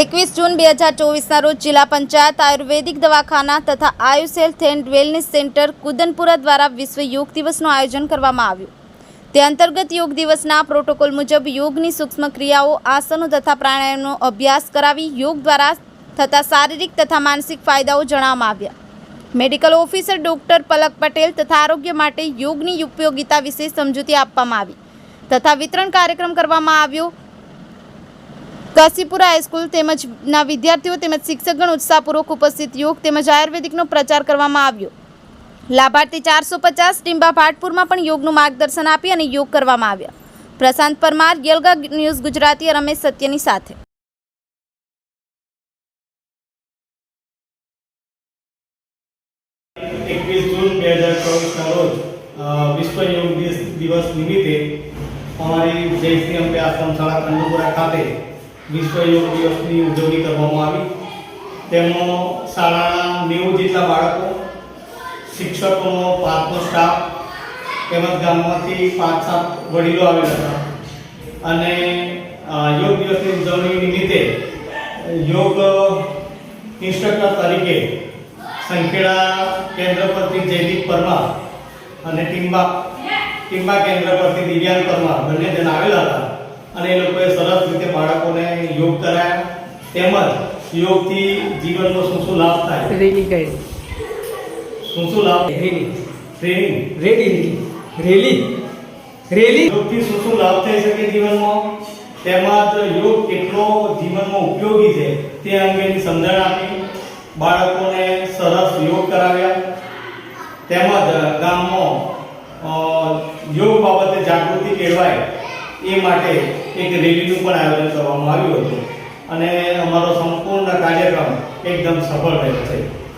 એકવીસ જૂન બે હજાર ચોવીસના રોજ જિલ્લા પંચાયત આયુર્વેદિક દવાખાના તથા Ayush health and wellness centre Kudanpura દ્વારા વિશ્વ યોગ દિવસનું આયોજન કરવામાં આવ્યું. તે અંતર્ગત યોગ દિવસના પ્રોટોકોલ મુજબ યોગની સૂક્ષ્મ ક્રિયાઓ, આસનો તથા પ્રાણાયામનો અભ્યાસ કરાવી યોગ દ્વારા થતા શારીરિક તથા માનસિક ફાયદાઓ જણાવવામાં આવ્યા. Medical officer doctor Palak Patel તથા આરોગ્ય માટે યોગની ઉપયોગિતા વિશે સમજૂતી આપવામાં આવી તથા વિતરણ કાર્યક્રમ કરવામાં આવ્યો કાશીપુરા હાઈસ્કૂલ તેમજ ના વિદ્યાર્થીઓ તેમજ શિક્ષકગણ ઉત્સાહપૂર્વક ઉપસ્થિત યોગ તેમજ આયુર્વેદિકનો પ્રચાર કરવામાં આવ્યો. લાભાર્થી ચારસો પચાસ ટીમ્બા ભાટપુરમાં પણ યોગનું માર્ગદર્શન આપી અને યોગ કરવામાં આવ્યા. પ્રશાંત પરમાર યલગા ન્યૂઝ ગુજરાતી રમેશ સત્યની સાથે. એકવીસ જૂન બે હજાર ચોવીસના રોજ વિશ્વ યોગ દિવસ નિમિત્તે અમારી જયશ્રી અંબે આશ્રમ શાળા ખાતે વિશ્વ યોગ દિવસની ઉજવણી કરવામાં આવી. તેમાં શાળાના નેવું જેટલા બાળકો, શિક્ષકોનો પાંચનો સ્ટાફ તેમજ ગામમાંથી પાંચ સાત વડીલો આવેલા હતા. અને યોગ દિવસની ઉજવણી નિમિત્તે યોગ ઇન્સ્ટ્રક્ટર તરીકે સંખેડા કેન્દ્ર પરથી જયદીપ પરમાર અને ટીમ્બા ટીમ્બા કેન્દ્ર પરથી દિવ્યાંગ પરમાર બંને જણ આવેલા હતા. અને એ યોગ કરાય તેમજ યોગથી જીવનનો શું શું લાભ થાય? રેલી કરી શું શું લાભ? Rally training rally rally rally યોગથી શું શું લાભ થઈ શકે જીવનમાં? તેમજ યોગ કેટલો જીવનમાં ઉપયોગી છે તે અંગેની સમજણ આપી. બાળકોને સરસ યોગ કરાવ્યા. તેમજ ગામમાં યોગ બાબતે જાગૃતિ કેળવાય. એ માટે એક રેલીનું પણ આયોજન કરવામાં આવ્યું હતું. અને અમારો સંપૂર્ણ કાર્યક્રમ એકદમ સફળ રહ્યો છે.